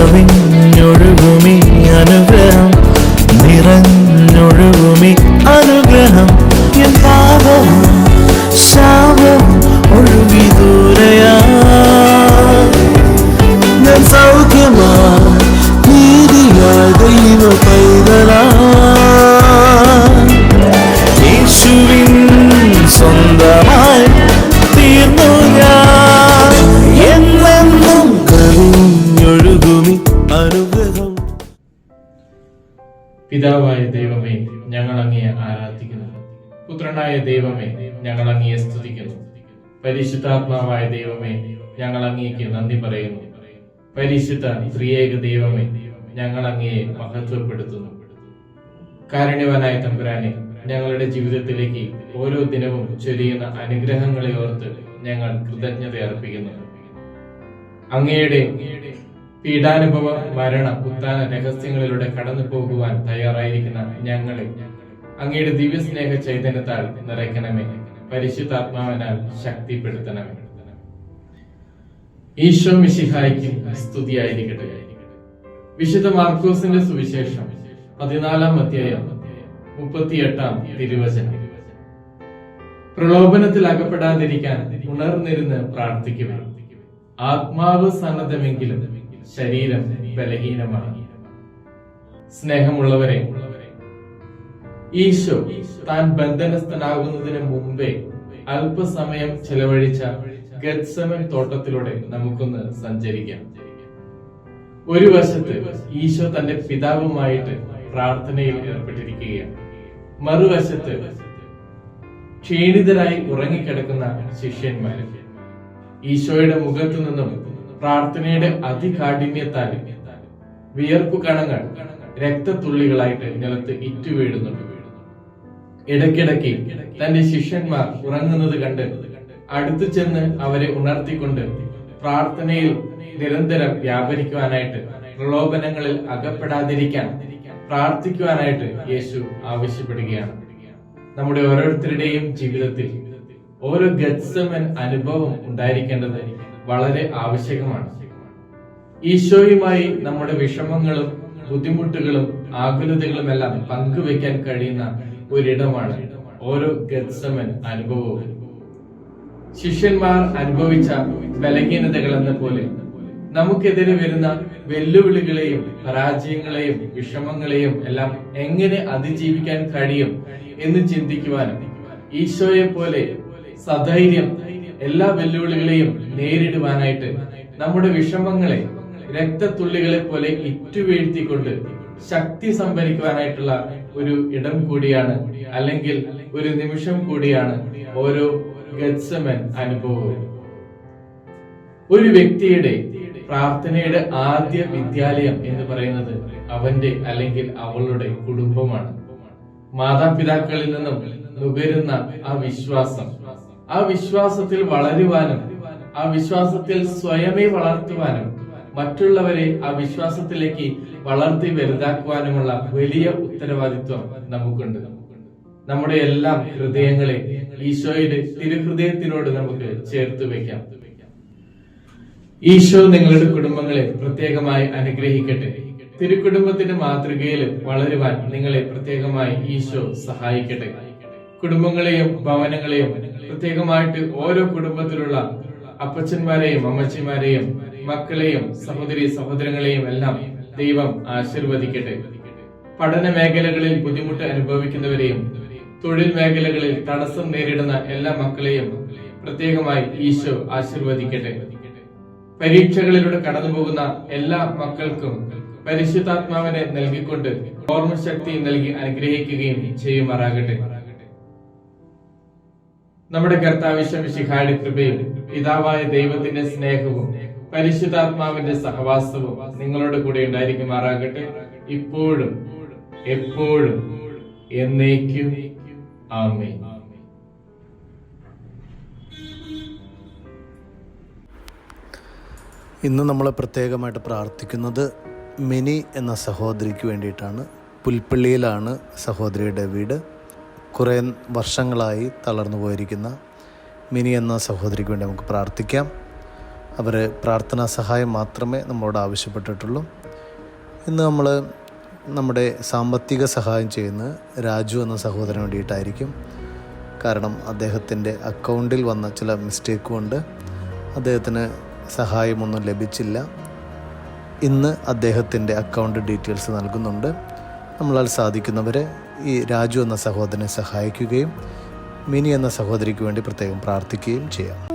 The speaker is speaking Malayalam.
കവിഞ്ഞൊഴുകുമി അനുഗ്രഹം നിറഞ്ഞൊഴുകുമി അനുഗ്രഹം എൻ പാപവും ശാപവും ഒഴുകി ദൂരയാ ഞാൻ സൗഖ്യമാ നീതിയാ ദൈവ പൈതലാ യേശുവിൻ സ്വന്തമായി പിതാവായ ദൈവമേ ഞങ്ങൾ അങ്ങയെ ആരാധിക്കുന്നു. പുത്രനായ ദൈവമേ ഞങ്ങൾ അങ്ങയെ സ്തുതിക്കുന്നു. പരിശുദ്ധാത്മാവായ ദൈവമേ ഞങ്ങൾ അങ്ങേക്ക് നന്ദി പറയുന്നു. പരിശുദ്ധ ത്രിയേക ദൈവമേ ഞങ്ങൾ അങ്ങയെ മഹത്വപ്പെടുത്തുന്നു. കാരുണ്യവാനായ തമ്പുരാനെ ഞങ്ങളുടെ ജീവിതത്തിലേക്ക് ഓരോ ദിനവും ചൊരിയുന്ന അനുഗ്രഹങ്ങളെ ഓർത്ത് ഞങ്ങൾ കൃതജ്ഞത അർപ്പിക്കുന്നു. അങ്ങയുടെ പീഡാനുഭവ മരണ ഉത്ഥാന രഹസ്യങ്ങളിലൂടെ കടന്നു പോകുവാൻ തയ്യാറായിരിക്കുന്ന ഞങ്ങളെ അങ്ങയുടെ ദിവ്യസ്നേഹ ചൈതന്യത്താൽ നിറയ്ക്കണമേ. പരിശുദ്ധാത്മാവിനാൽ ശക്തിപ്പെടുത്തണമേ. ഈശോ മിശിഹായിക്കും സ്തുതിയായിരിക്കട്ടെ. വിശുദ്ധ മാർക്കോസിന്റെ സുവിശേഷം പതിനാലാം അധ്യായം മുപ്പത്തിയെട്ടാം തിരുവചനം. പ്രലോഭനത്തിൽ അകപ്പെടാതിരിക്കാൻ ഉണർന്നിരുന്ന് പ്രാർത്ഥിക്കുക ആത്മാവ് സന്നദ്ധമെങ്കിലും ശരീരം ബലഹീനമാണ്. സ്നേഹമുള്ളവരെ ഈശോ താൻ ബന്ധനസ്ഥനാകുന്നതിന് മുമ്പേ അല്പസമയം ചെലവഴിച്ച ഗത്സമൻ തോട്ടത്തിലൂടെ നമുക്കൊന്ന് സഞ്ചരിക്കാം. ഒരു വശത്ത് ഈശോ തന്റെ പിതാവുമായിട്ട് പ്രാർത്ഥനയിൽ ഏർപ്പെട്ടിരിക്കുകയാണ്. മറുവശത്ത് ക്ഷീണിതരായി ഉറങ്ങിക്കിടക്കുന്ന ശിഷ്യന്മാരും ഈശോയുടെ മുഖത്തു നിന്നും പ്രാർത്ഥനയുടെ അതികാഠിന്യത്താൽ വിയർപ്പ് കണങ്ങൾ രക്തത്തുള്ളികളായിട്ട് നിലത്ത് ഇറ്റുവീഴുന്നുണ്ട്. ഇടയ്ക്കിടയ്ക്ക് തന്റെ ശിഷ്യന്മാർ ഉറങ്ങുന്നത് കണ്ട് അടുത്തു ചെന്ന് അവരെ ഉണർത്തിക്കൊണ്ട് പ്രാർത്ഥനയിൽ നിരന്തരം വ്യാപരിക്കുവാനായിട്ട് പ്രലോഭനങ്ങളിൽ അകപ്പെടാതിരിക്കാൻ പ്രാർത്ഥിക്കുവാനായിട്ട് യേശു ആവശ്യപ്പെടുകയാണ്. നമ്മുടെ ഓരോരുത്തരുടെയും ജീവിതത്തിൽ ഓരോ ഗത്സമൻ അനുഭവം ഉണ്ടായിരിക്കേണ്ടത് വളരെ ആവശ്യകമാണ്. ഈശോയുമായി നമ്മുടെ വിഷമങ്ങളും ബുദ്ധിമുട്ടുകളും ആകുലതകളും എല്ലാം പങ്കുവെക്കാൻ കഴിയുന്ന ഒരിടമാണ് ഓരോ ഗത്സമൻ അനുഭവവും. ശിഷ്യന്മാർ അനുഭവിച്ച ബലഹീനതകൾ എന്ന പോലെ നമുക്കെതിരെ വരുന്ന വെല്ലുവിളികളെയും പരാജയങ്ങളെയും വിഷമങ്ങളെയും എല്ലാം എങ്ങനെ അതിജീവിക്കാൻ കഴിയും എന്ന് ചിന്തിക്കുവാനും ഈശോയെ പോലെ സധൈര്യം എല്ലാ വെല്ലുവിളികളെയും നേരിടുവാനായിട്ട് നമ്മുടെ വിഷമങ്ങളെ രക്തത്തുള്ളികളെ പോലെ ഇറ്റുവീഴ്ത്തിക്കൊണ്ട് ശക്തി സംഭരിക്കുവാനായിട്ടുള്ള ഒരു ഇടം കൂടിയാണ് അല്ലെങ്കിൽ ഒരു നിമിഷം കൂടിയാണ് ഓരോ ഗത്സമൻ അനുഭവവും. ഒരു വ്യക്തിയുടെ പ്രാർത്ഥനയുടെ ആദ്യ വിദ്യാലയം എന്ന് പറയുന്നത് അവന്റെ അല്ലെങ്കിൽ അവളുടെ കുടുംബമാണ്. മാതാപിതാക്കളിൽ നിന്നും നുകരുന്ന ആ വിശ്വാസം. ആ വിശ്വാസത്തിൽ വളരുവാനും ആ വിശ്വാസത്തിൽ സ്വയമേ വളർത്തുവാനും മറ്റുള്ളവരെ ആ വിശ്വാസത്തിലേക്ക് വളർത്തി വലുതാക്കുവാനുമുള്ള വലിയ ഉത്തരവാദിത്വം നമുക്കുണ്ട്. നമ്മുടെ എല്ലാം ഹൃദയങ്ങളെ ഈശോയുടെ തിരുഹൃദയത്തിനോട് നമുക്ക് ചേർത്ത് വെക്കാം ഈശോ നിങ്ങളുടെ കുടുംബങ്ങളെ പ്രത്യേകമായി അനുഗ്രഹിക്കട്ടെ. തിരുക്കുടുംബത്തിന്റെ മാതൃകയിൽ വളരുവാൻ നിങ്ങളെ പ്രത്യേകമായി ഈശോ സഹായിക്കട്ടെ. കുടുംബങ്ങളെയും ഭവനങ്ങളെയും പ്രത്യേകമായിട്ട് ഓരോ കുടുംബത്തിലുള്ള അപ്പച്ചന്മാരെയും അമ്മച്ചിമാരെയും മക്കളെയും സഹോദരി സഹോദരങ്ങളെയും എല്ലാം ദൈവം ആശീർവദിക്കട്ടെ. പഠന മേഖലകളിൽ ബുദ്ധിമുട്ട് അനുഭവിക്കുന്നവരെയും തൊഴിൽ മേഖലകളിൽ തടസ്സം നേരിടുന്ന എല്ലാ മക്കളെയും പ്രത്യേകമായി ഈശോ ആശീർവദിക്കട്ടെ. പരീക്ഷകളിലൂടെ കടന്നുപോകുന്ന എല്ലാ മക്കൾക്കും പരിശുദ്ധാത്മാവിനെ നൽകിക്കൊണ്ട് ഓർമ്മശക്തി നൽകി അനുഗ്രഹിക്കുകയും ചെയ്യുമാറാകട്ടെ. നമ്മുടെ കർത്താവിശ്വമിശിഹായുടെ കൃപയും പിതാവായ ദൈവത്തിന്റെ സ്നേഹവും പരിശുദ്ധാത്മാവിന്റെ സഹവാസവും നിങ്ങളോട് കൂടെ ഉണ്ടായിരിക്കുമാറാകട്ടെ. ഇപ്പോഴും എപ്പോഴും എന്നേക്കും. ആമേ ഇന്ന് നമ്മൾ പ്രത്യേകമായിട്ട് പ്രാർത്ഥിക്കുന്നത് മിനി എന്ന സഹോദരിക്ക് വേണ്ടിയിട്ടാണ്. പുൽപ്പള്ളിയിലാണ് സഹോദരിയുടെ വീട്. കുറേ വർഷങ്ങളായി തളർന്നു പോയിരിക്കുന്ന മിനി എന്ന സഹോദരിക്ക് വേണ്ടി നമുക്ക് പ്രാർത്ഥിക്കാം. അവർ പ്രാർത്ഥനാ സഹായം മാത്രമേ നമ്മളോട് ആവശ്യപ്പെട്ടിട്ടുള്ളൂ. ഇന്ന് നമ്മൾ നമ്മുടെ സാമ്പത്തിക സഹായം ചെയ്യുന്നത് രാജു എന്ന സഹോദരന് വേണ്ടിയിട്ടായിരിക്കും. കാരണം അദ്ദേഹത്തിന്റെ അക്കൗണ്ടിൽ വന്ന ചില മിസ്റ്റേക്ക് കൊണ്ട് അദ്ദേഹത്തിന് സഹായമൊന്നും ലഭിച്ചില്ല. ഇന്ന് അദ്ദേഹത്തിന്റെ അക്കൗണ്ട് ഡീറ്റെയിൽസ് നൽകുന്നുണ്ട്. നമ്മളാൽ സാധിക്കുന്നവരെ ഈ രാജു എന്ന സഹോദരനെ സഹായിക്കുകയും മിനി എന്ന സഹോദരിക്ക് വേണ്ടി പ്രത്യേകം പ്രാർത്ഥിക്കുകയും ചെയ്യാം.